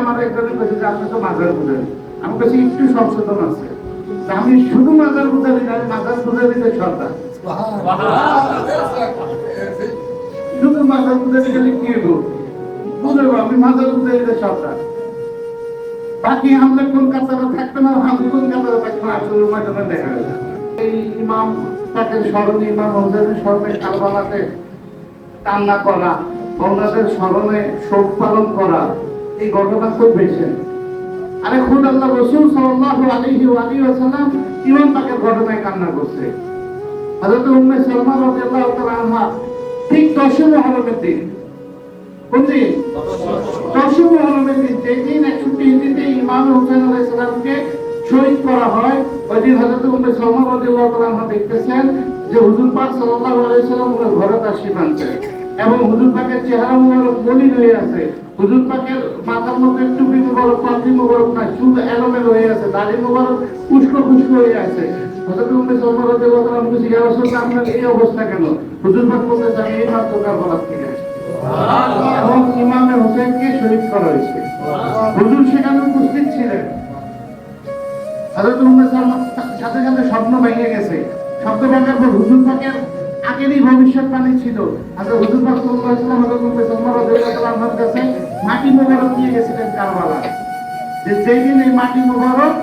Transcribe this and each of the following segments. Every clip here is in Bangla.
আমার একজনে বলছে যে আপনি তো মাজার পূজারি। আমি কাছে একটু সংশোধন আছে। আমি শুধু মাজার পূজারি না মাজার সর্দার। শুধু মাজার পূজারি গেলে কি আমি মাজার সর্দার। বাকি আমরা কোন কাতারে না আমি কোন কাতারে না আসলে দেখা এই ইমাম তাকে স্মরণে, ইমাম স্মরণে কালবালাতে কান্না করা, ওনাদের স্মরণে শোক পালন করা এই ঘটনা খুব বেশি। আরে খুদ আল্লাহ রসুল ওয়া আলিহি ওয়াসাল্লাম ইমাম তাকে ঘটনায় কান্না করছে। হযরত উম্মে সালমা রাদিয়াল্লাহু তাআলা ঠিক দশম মহরমের দিন। কোন দিন দশম মহরমের দিন যেদিন ইমাম হোসেন আলাইহিস সালামকে শহীদ করা হয়, ওই দিন হযরত উম্মে সালমা রাদিয়াল্লাহু তাআলা দেখতেছেন যে হুজুর পাক সাল্লাল্লাহু আলাইহি সাল্লাম ঘরে তাশরিফ আনছে এবং হুজুর পাকের চেহারা মুবারক মলিন হয়ে আছে। হুজুর পাকের মাথার মধ্যে টুপি মুবারক পাগড়ি মুবারক না চুল এলোমেলো হয়ে আছে দাড়ি মুবারক উস্কো খুস্কো হয়ে আছে। হযরত উম্মে সালমা রাদিয়াল্লাহু তাআলা আনহা জিজ্ঞাসা করছে আপনার এই অবস্থা কেন? হুজুর পাক বলতেছে আমি এই মাত্র কারবালা থেকে এবং ইমামে হোসেনকে শহীদ করা হয়েছে। হুজুর সেখানে উপস্থিত ছিলেন। হযরত উম্মে সালমা সাথে সাথে স্বপ্ন ভেঙে গেছে। স্বপ্ন ভাঙার পর হুজুর পাকের আগেরই ভবিষ্যৎবাণী ছিল। হযরত হুজুর পাক সাল্লাল্লাহু আলাইহি ওয়াসাল্লাম হযরত উম্মে সালমা রাদিয়াল্লাহু তাআলা কাছে মাটি মোবারক নিয়ে গেছিলেন কারবালা যে যেই দিন এই মাটি মোবারক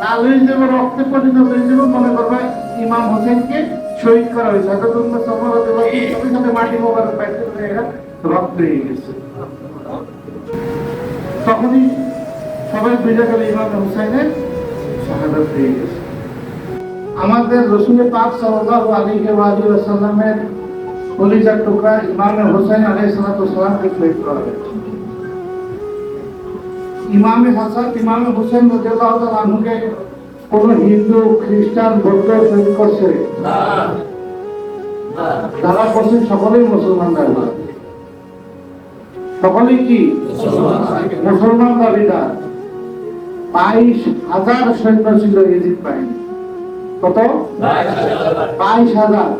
লাল হয়ে যাবে, রক্তে পরিণত হয়ে যাবে, মনে করবে ইমাম হোসেনকে শহীদ করা হয়েছে। সালমা রাদিয়াল্লাহু তাআলা সাথে সাথে মাটি মোবারক পাইতে রক্ত হয়ে গেছে। তখনই সবাই বুঝে গেল ইমাম হোসেনের শাহাদাত হয়ে গেছে। আমাদের রসুল পাক ওয়া আলিহি ওয়াসাল্লামের কলিজার টুকরা ইমাম হোসেন আলাইহিস সালাতু সালামকে শহীদ করা হয়েছে। ইমাম হাসান, ইমাম হোসেন রাদিয়াল্লাহু কোন হিন্দু, খ্রিস্টান, বৌদ্ধ শহীদ করছে? তারা করছে সকলেই মুসলমান দাবিদার সকলেই কি? মুসলমান দাবিদার বাইশ হাজার সৈন্য ছিল ইজিদ বাহিনী। কত? বাইশ হাজার।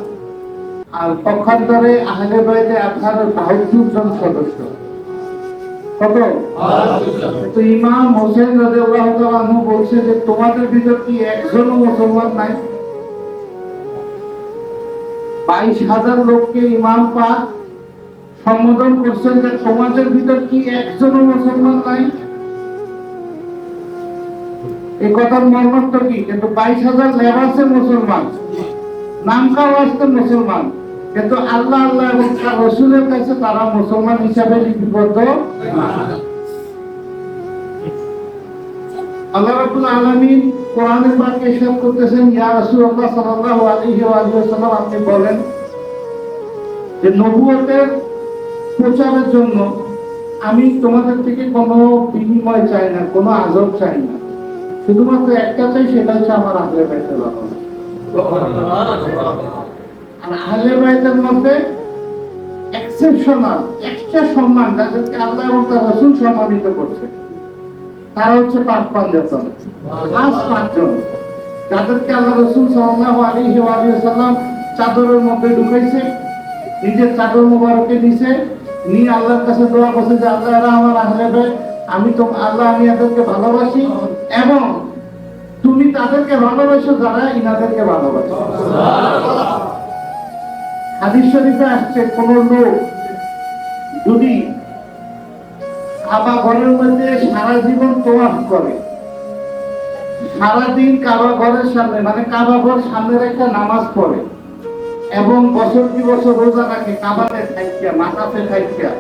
আর পক্ষান্তরে আহলে বাইতে আপনার বাহাত্তর জন সদস্য। কত? তো ইমাম হোসেন বলছে যে তোমাদের ভিতর কি একজনও মুসলমান নাই? বাইশ হাজার লোককে ইমাম সম্বোধন করছেন যে তোমাদের ভিতর কি মুসলমান নাই? এই কথার কি? কিন্তু বাইশ হাজার লেবাসে মুসলমান নাম খাওয়া আসতে মুসলমান। কিন্তু আল্লাহ আল্লাহ এবং তার রসুলের কাছে তারা মুসলমান হিসাবে লিপিবদ্ধ। আল্লাহ রাব্বুল আলামিন কোরআনে পাকে ইরশাদ করতেছেন, ইয়া আপনি বলেন যে নবুয়তের প্রচারের জন্য আমি তোমাদের থেকে কোনো বিনিময় চাই না, কোনো আজব চাই না। শুধুমাত্র একটা চাই সেটা হচ্ছে আমার আহলে বাইতের ভালোবাসা আর আহলে বাইতের মধ্যে এক্সেপশনাল এক্সট্রা সম্মান যাদেরকে আল্লাহ এবং তার রসুল সম্মানিত করছে। তারা হচ্ছে পাঁচ পাঁচজন। পাঁচ পাঁচজন। যাদেরকে আল্লাহ রসুল সাল্লাল্লাহু আলাইহি ওয়া আলিহি ওয়াসাল্লাম চাদরের মধ্যে ঢুকাইছে, নিজের চাদর মোবারকে নিছে, নিয়ে আল্লাহর কাছে দোয়া করছে যে, আল্লাহ, এরা আমার আহলে বাইত, আমি তো, আল্লাহ, আমি এদেরকে ভালোবাসি এবং তুমি তাদেরকে ভালোবাসো যারা ইনাদেরকে ভালোবাসো। আসছে কোন লোক যদি ঘরের মধ্যে সারা জীবন করে, সারাদিন ঘরের সামনে মানে ঘর একটা নামাজ পড়ে এবং বছর কি বছর রোজা রাখে, কাবাতে থাইকিয়া মাথাতে থাইকিয়া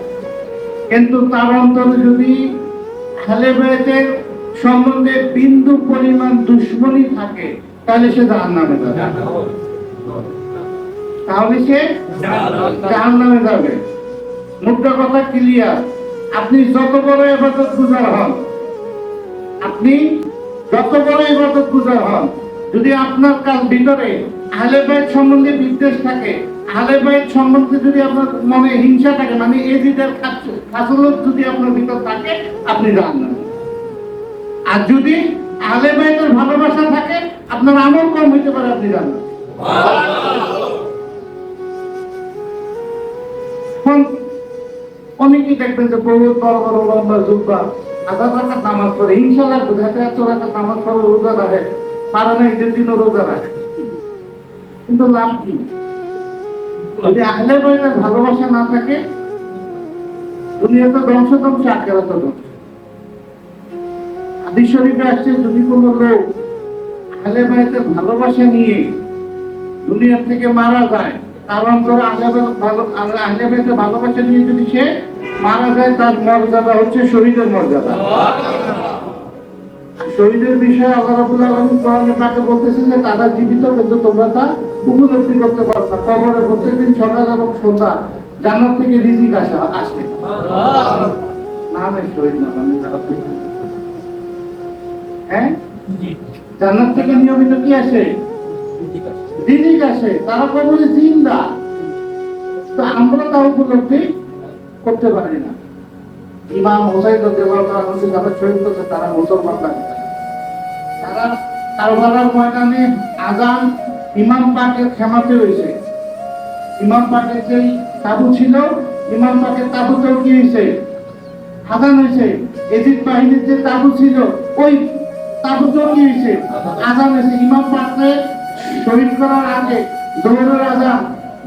কিন্তু তার অন্তরে যদি আহলে বাইতের সম্বন্ধে বিন্দু পরিমাণ দুশ্মনী থাকে, তাহলে সে জাহান নামে যাবে। তাহলে সে জাহান নামে যাবে। মুদ্রা কথা ক্লিয়ার আপনি যত বড় এবাদত গুজার হন, আপনি যত বড় এবাদত গুজার হন, যদি আপনার কাল ভিতরে আহলে বাইত সম্বন্ধে বিদ্বেষ থাকে, আহলে বাইত সম্বন্ধে যদি আপনার মনে হিংসা থাকে মানে এজিদের খাসলত যদি আপনার ভিতর থাকে, আপনি জানেন আর যদি আহলে বাইতের ভালোবাসা থাকে, আপনার আমল কম হইতে পারে, আপনি জানেন অনেকেই দেখবেন যে বহুত বড় লম্বা জুব্বা। হাজার রাখার নামাজ পড়ে। ইনশাল্লাহ বুঝাতে এত রাখার নামাজ পড়ে রোজা রাখে। পারে না ঈদের দিনও রোজা রাখে। কিন্তু লাভ কি? যদি আহলে ভালোবাসা না থাকে, দুনিয়াতে ধ্বংস ধ্বংস, আখেরাতে হাদিস শরীফে আসছে, যদি কোনো লোক আহলে বাইতের ভালোবাসা নিয়ে দুনিয়া থেকে মারা যায় তার আহলে ভালো ভালোবাসা নিয়ে যদি সে মারা যায় তার মর্যাদা হচ্ছে শহীদের মর্যাদা। শহীদের বিষয়ে আল্লাহ কোরআনে পাকে বলতেছেন যে তারা জীবিত কিন্তু তোমরা তা উপলব্ধি করতে পারো না। কবরে প্রত্যেকদিন সকাল এবং সন্ধ্যা জান্নাত থেকে রিজিক আসা আসে। নামে শহীদ না মানে তারা হ্যাঁ? জান্নাত থেকে নিয়মিত কি আসে? রিজিক আসে, তারা কবরে জিন্দা। তো আমরা তা উপলব্ধি করতে পারি না। ইমাম হোসাইন যারা শহীদ হয়েছে তারা মুসলমান তারা কারবালার ময়দানে আজান ইমাম পাকের ক্ষমাতে হয়েছে। ইমাম পাকের যেই তাবু ছিল, ইমাম পাকের তাবুতেও কি হয়েছে, আজান হয়েছে। এজিদ বাহিনীর যে তাবু ছিল, ওই তাবুতেও কি হয়েছে। আজান হয়েছে। ইমাম পাককে শহীদ করার আগে দৌড়ের আজান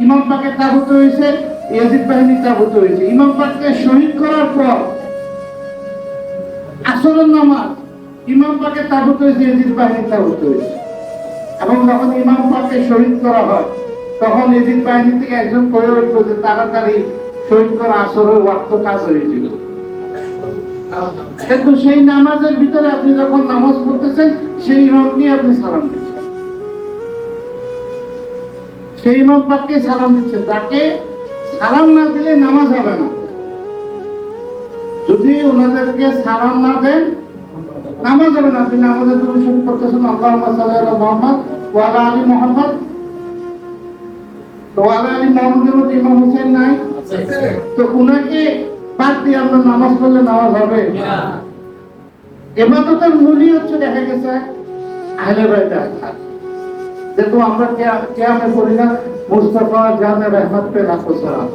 ইমাম পাকের তাবুতে হয়েছে, ইয়াজিদ বাহিনীর তাবুতে হয়েছে। ইমাম পাককে শহীদ করার পর আসরের নামাজ ইমাম পাকের তাবুত হয়েছে, ইয়াজিদ বাহিনীর তাবুত হয়েছে। এবং যখন ইমাম পাককে শহীদ করা হয়, তখন এজিদ বাহিনী থেকে একজন করে উঠল যে তাড়াতাড়ি শহীদ করা আসরের ওয়াক্ত কাজ হয়েছিল। কিন্তু সেই নামাজের ভিতরে আপনি যখন নামাজ পড়তেছেন, সেই ইমাম নিয়ে আপনি সালাম সেই ইমাম পাককে সালাম দিচ্ছেন তাকে সালাম না দিলে নামাজ হবে না। যদি ওনাদেরকে সালাম না দেন নামাজ হবে না। আপনি নামাজের তুমি শুরু করতেছেন। আল্লাহ মোহাম্মদ ওয়ালা আলী মোহাম্মদ। তো ওয়ালা আলী মোহাম্মদের মধ্যে ইমাম হোসেন নাই। তো উনাকে বাদ দিয়ে আমরা নামাজ পড়লে নামাজ হবে। এবাদতের মূলই হচ্ছে দেখা গেছে আহলে বাইতে যেহেতু আমরা কেয়ামে করি না, মুস্তফা জানে রহমত পে রাখো সালাম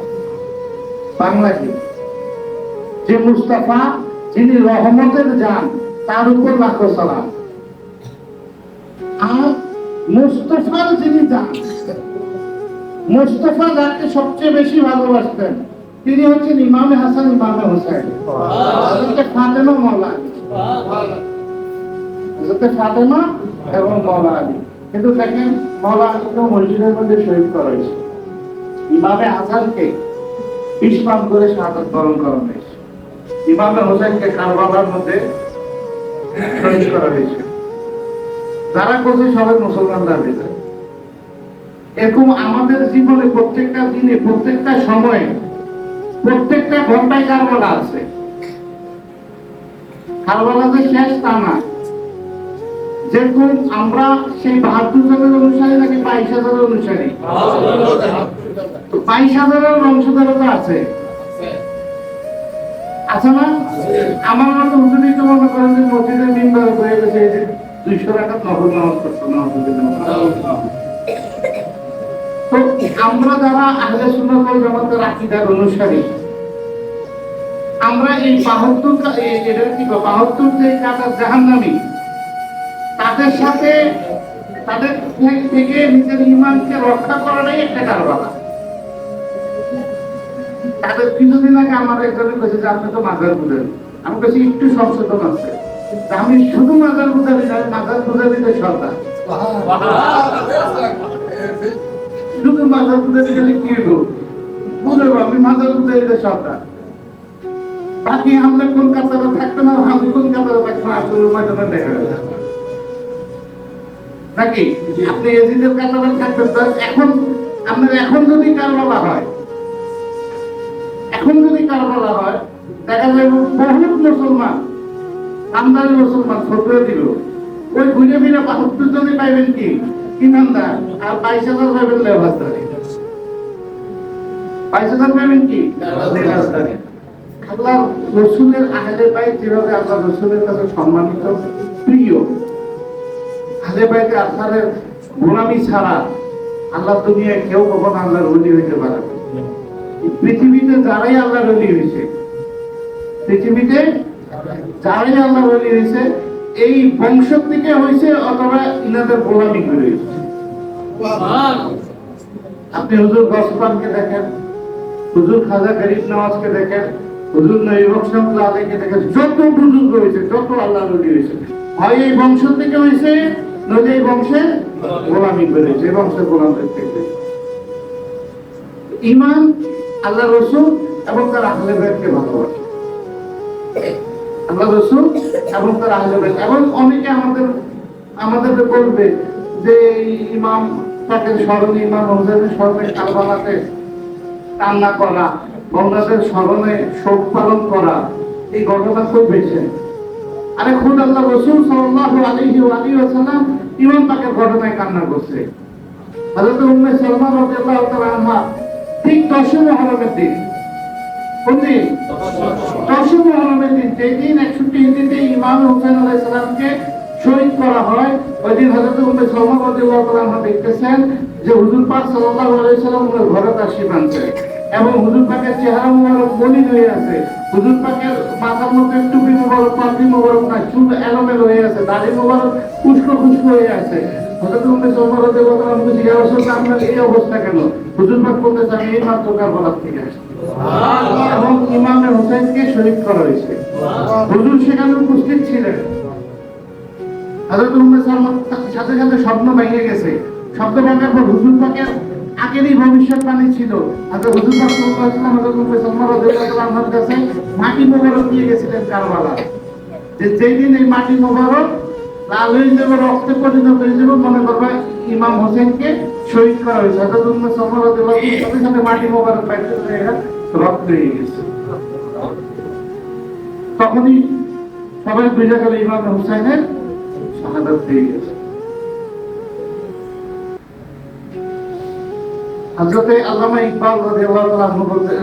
বাংলা কি যে মুস্তাফা, যিনি রহমতের যান তার উপর লাখো সালাম আর মুস্তফার যিনি যান মুস্তফা যাকে সবচেয়ে বেশি ভালোবাসতেন, তিনি হচ্ছেন ইমামে হাসান ইমামে হোসেন ফাতেমা মৌলা আলী। ফাতেমা এবং মৌলা কিন্তু দেখেন মৌলা আলীকে মসজিদের মধ্যে শহীদ করা হয়েছে। ইমামে হাসানকে বিষ পান করে শাহাদত বরণ করা হয়েছে। ইমামে হোসেনকে কারবালার মধ্যে শহীদ করা হয়েছে। যারা করছে সবাই মুসলমান দাবি করে। এরকম আমাদের জীবনে প্রত্যেকটা দিনে, প্রত্যেকটা সময়ে, প্রত্যেকটা ঘন্টায় কারবালা আছে। কারবালা যে শেষ তা না। যেরকম আমরা সেই বাহাত্তর জনের অনুসারী নাকি বাইশ হাজারের অনুসারী। বাইশ হাজারের অংশধারতা আছে। আছে না? আমার মতো হুজুরি তো মনে করেন যে মসজিদের মিম্বার হয়ে গেছে এই যে দুইশো টাকা নগদ নামাজ নামাজ। তো আমরা যারা আহলে সুন্নাত জামাতের আকীদার অনুসারী, আমরা এই বাহাত্তর এটা কি বাহাত্তর যে কাতার জাহান্নামী তাদের সাথে তাদের থেকে- নিজের ইমানকে রক্ষা করাটাই একটা কারবালা তাদের কিছুদিন আগে আমার কেছে আপনি তো মাজার বুঝেন আমার কাছে একটু সংশোধন আছে। আমি শুধু মাজার বুঝাবি না মাজার বুঝাবিতে সরকার শুধু মাজার গেলে কি হলো বুঝব আমি মাজার বুঝাইতে সরকার বাকি আমরা কোন থাকবে না, আমি কোন থাকব না, আসলে ময়দানে দেখা যাবে। নাকি? আপনি এজিদের কাতারে থাকবেন তো এখন আপনার এখন যদি হয় এখন যদি হয় দেখা যাবে বহুত মুসলমান আমদানি মুসলমান দিল। ওই ঘুরে ফিরে বাহাত্তর জনই পাইবেন কি? ইমানদার। আর বাইশ হাজার পাইবেন লেবাসদারি বাইশ হাজার পাইবেন কি? লেবাসদারি আল্লাহ রসুলের আহলে পাই যেভাবে আল্লাহ রসুলের কাছে সম্মানিত প্রিয় আহলে পাইতে আপনাদের গোলামি ছাড়া আল্লাহ দুনিয়ায় কেউ কখনো আল্লাহর অলি হইতে পারে পৃথিবীতে যারাই আল্লাহর অলি হয়েছে পৃথিবীতে যারাই আল্লাহ বলি হয়েছে এই বংশ থেকে হয়েছে অথবা ইনাদের গোলামি করে হয়েছে আপনি হুজুর গসপানকে দেখেন, হুজুর খাজা গরিব নওয়াজকে দেখেন, হুজুর নবীবক আলীকে দেখেন, যত বুজুর্গ হয়েছে যত আল্লাহ নবী হয়েছে হয় এই বংশ থেকে হয়েছে নইলে এই বংশে গোলামি বংশের গোলামদের থেকে ইমান আল্লাহ রসুল এবং তার আহলে ভালোবাসে। আল্লাহ রসুল এবং তার আহলে এবং অনেকে আমাদের, আমাদেরকে বলবে যে ইমাম তাকে স্মরণে ইমাম হোসেনের স্মরণে কারবালাতে কান্না করা বন্ধাদের স্মরণে শোক পালন করা, এই ঘটনা খুব বেশি। আরে খুদ আল্লাহ রসুল সাল্লাল্লাহু আলাইহি ওয়া আলিহি ওয়াসাল্লাম ইমাম ঘটনায় কান্না করছে। হযরত উম্মে সালমা রাদিয়াল্লাহু তাআলা আনহা ঠিক দশম মহরমের দিন। কোন দিন? দশম মহরমের দিন, যেই দিন একষট্টি হিন্দিতে ইমাম হোসেন আলাইহিস সালামকে শহীদ করা হয়, ওই দিন হযরত উম্মে সালমা রাদিয়াল্লাহু তাআলা আনহা দেখতেছেন যে হুজুর পাক সাল্লাল্লাহু আলাইহি সাল্লাম ওনার ঘরে তাশরিফ আনছে এবং হুজুর পাকের চেহারা মুবারক মলিন হয়ে আছে। হুজুর পাকের মাথার মধ্যে টুপি মুবারক পাগড়ি মুবারক না চুল এলোমেলো হয়ে আছে দাড়ি মুবারক উস্কো খুস্কো হয়ে আছে। হযরত উম্মে সালমা রাদিয়াল্লাহু তাআলা জিজ্ঞাসা করছেন আপনার এই অবস্থা কেন? হুজুর পাক বলতেছে আমি এই মাত্র কারবালা থেকে আসছি। এবং ইমামে হোসেনকে শহীদ করা হয়েছে। হুজুর সেখানে উপস্থিত ছিলেন। উম্মে সাথে সাথে স্বপ্ন ভেঙে গেছে। স্বপ্ন ভাঙার পর হুজুর পাকের আগেরই ভবিষ্যৎবাণী ছিল। হযরত হুজুর কাছে মাটি মোবারক নিয়ে গেছিলেন কারবালা যে যেই দিন এই মাটি মোবারক লাল হয়ে যাবে, রক্তে পরিণত হয়ে যাবে, মনে করবে ইমাম হোসেনকে শহীদ করা হয়েছে। সালমা রাদিয়াল্লাহু আনহার সাথে সাথে মাটি মোবারক পাইতে রক্ত হয়ে গেছে। তখনই সবাই বুঝে গেল ইমাম হুসাইনের শাহাদাত হয়ে গেছে। হজরতে আল্লামা ইকবাল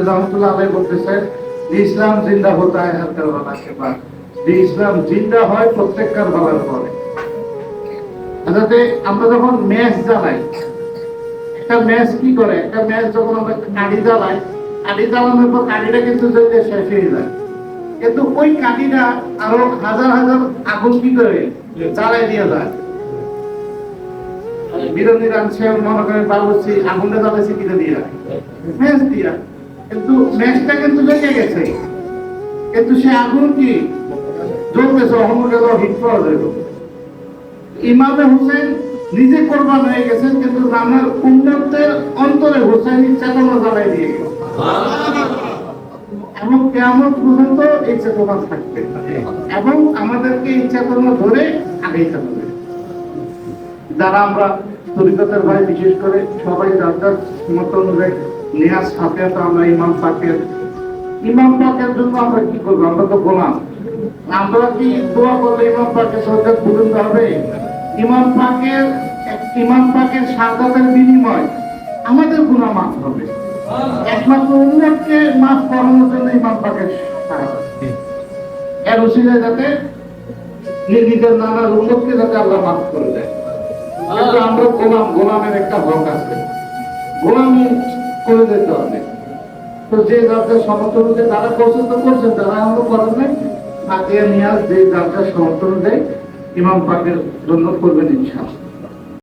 রহমতুল্লাহ আলাই বলতেছেন ইসলাম জিন্দা হয় ইসলাম জিন্দা হয় পরে আমরা যখন ম্যাচ জ্বালাই, একটা ম্যাচ কি করে? একটা ম্যাচ যখন আমরা কাঠি জ্বালাই, কাঠি জ্বালানোর পর কাঠিটা কিন্তু জ্বলে শেষ হয়ে যায়। কিন্তু ওই কাঠিটা আরও হাজার হাজার আগুন কি করে? জ্বালাই দিয়ে যায়। বিরোধী রানছে মনে কিনে দিয়া। কিন্তু কিন্তু লেগে গেছে। কিন্তু সে আগুন কি? জ্বলতেছে হিট পাওয়া ইমামে হোসেন নিজে কোরবান হয়ে গেছেন কিন্তু নানার উন্নতের অন্তরে হোসেনি চেতনা জ্বালাই দিয়ে গেছে। এবং কেমন পর্যন্ত এই চেতনা থাকবে। এবং আমাদেরকে এই চেতনা ধরে আগাইতে হবে যারা আমরা তরিকতের ভাই, বিশেষ করে সবাই যার যার মত অনুযায়ী নেহাজ সাথে তো আমরা ইমাম পাকের ইমাম পাকের জন্য আমরা কি করব? আমরা তো আমরা কি দোয়া করলে ইমাম পাকের সরকার হবে? ইমাম পাকের ইমাম পাকের বিনিময় আমাদের গুণা মাফ হবে। একমাত্র উন্নতকে মাফ করানোর জন্য ইমাম পাকের এর উচিলে যাতে নিজের নানা উন্নতকে যাতে আল্লাহ মাফ করে দেয়। কিন্তু আমরা গোলাম, গোলামের একটা হক আছে। গোলামি করে দিতে হবে। তো যে যাদের সমর্থন দেয় তারা পছন্দ করছেন, তারা আমরা করেন নাই। আগে নিয়াজ যে যার সমর্থন দেয়, ইমাম পাকের জন্য করবেন ইনশাআল্লাহ।